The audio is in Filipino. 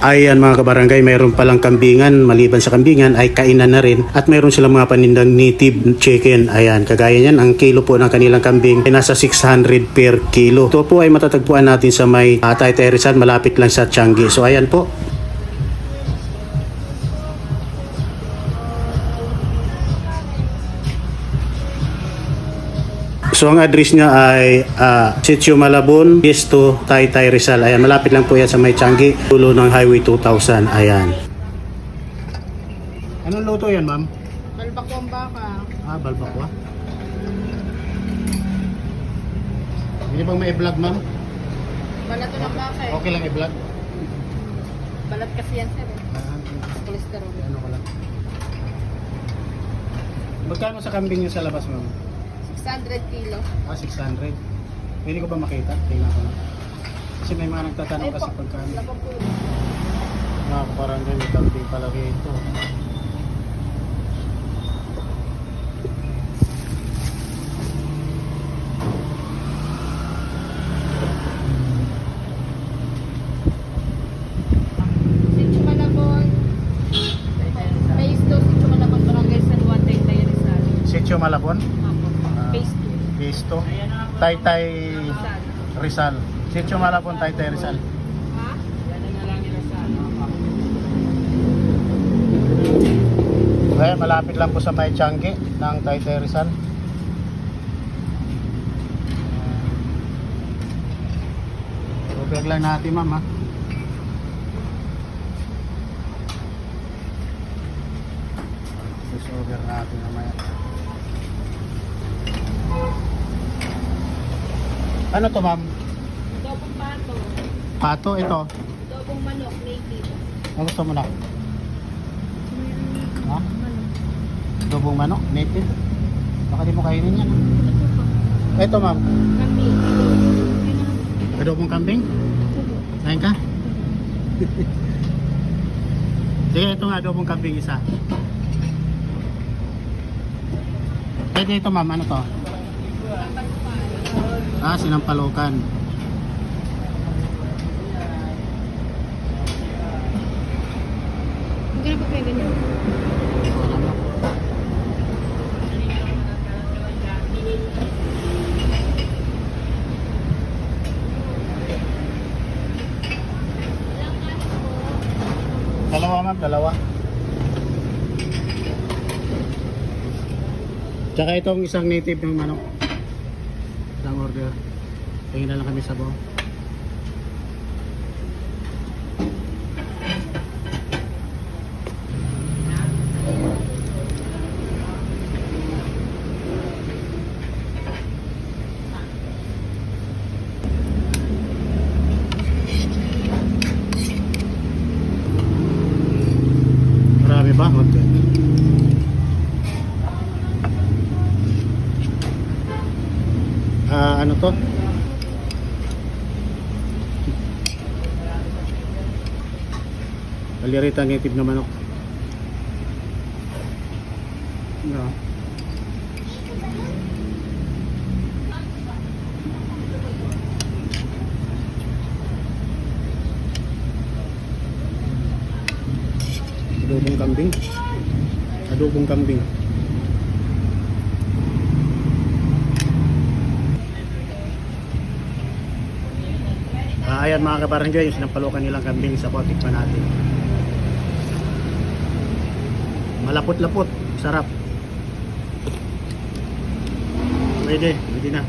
Ayan mga kabarangay, mayroon palang kambingan. Maliban sa kambingan ay kainan na rin. At mayroon silang mga panindang native chicken. Ayan, kagaya niyan, ang kilo po ng kanilang kambing ay nasa 600 per kilo. Ito po ay matatagpuan natin sa may uh, Taytay Rizal, malapit lang sa Changi. So ayan po, So ang address niya ay ah, Sitio Malabon, Piesto, Taytay Rizal. Ayan, malapit lang po yan sa may Changi, tulo ng Highway 2000. Ayan. Anong luto yan, ma'am? Balbako ang baka. Ah, balbakwa. Hindi bang may vlog, ma'am? Balato ng baka eh. Okay lang i-vlog. Balat kasi yan sir eh. Cholesterol. Ano ko lang. Magkano sa kambing niyo sa labas, ma'am? 600 kilo. Ah, 600. Pwede ko ba makita? Tingnan ko lang. Kasi may mga nagtatanong kasi pagkano. Mga parang may kambing pala rito. Malabon. Phase 2, Sitio Malabon, Barangay San Juan, Taytay, Rizal. Sitio Pisto, Taytay 2. Rizal. Ha? Kaya malapit lang po sa may Changi ng Taytay Rizal. Tubig lang natin ma'am ha. Over natin mamaya. Ano to ma'am? Dobong pato. Pato ito. Dobong manok, native. Ano gusto mo na? Ha? Dobong manok, native. Baka di mo kainin yan. Ito ma'am, Kami. adobong kambing. Kain ka? Sige, ito nga adobong kambing isa. Pwede ito ma'am, ano to? Ah, sinampalukan. Hindi na pa kayo ganyan. Dalawa ma'am, dalawa. Tsaka itong isang native ng manok. Isang order. Tingin na lang kami sa buong. Marami ba? Okay. Ah, ano to? Kalirita native na manok. No. Adobong kambing. Adobong kambing. Ah, ayan mga kabarangay, yung sinampalukan nilang kambing sa potik pa natin. Malapot-lapot, sarap. Pwede, pwede na.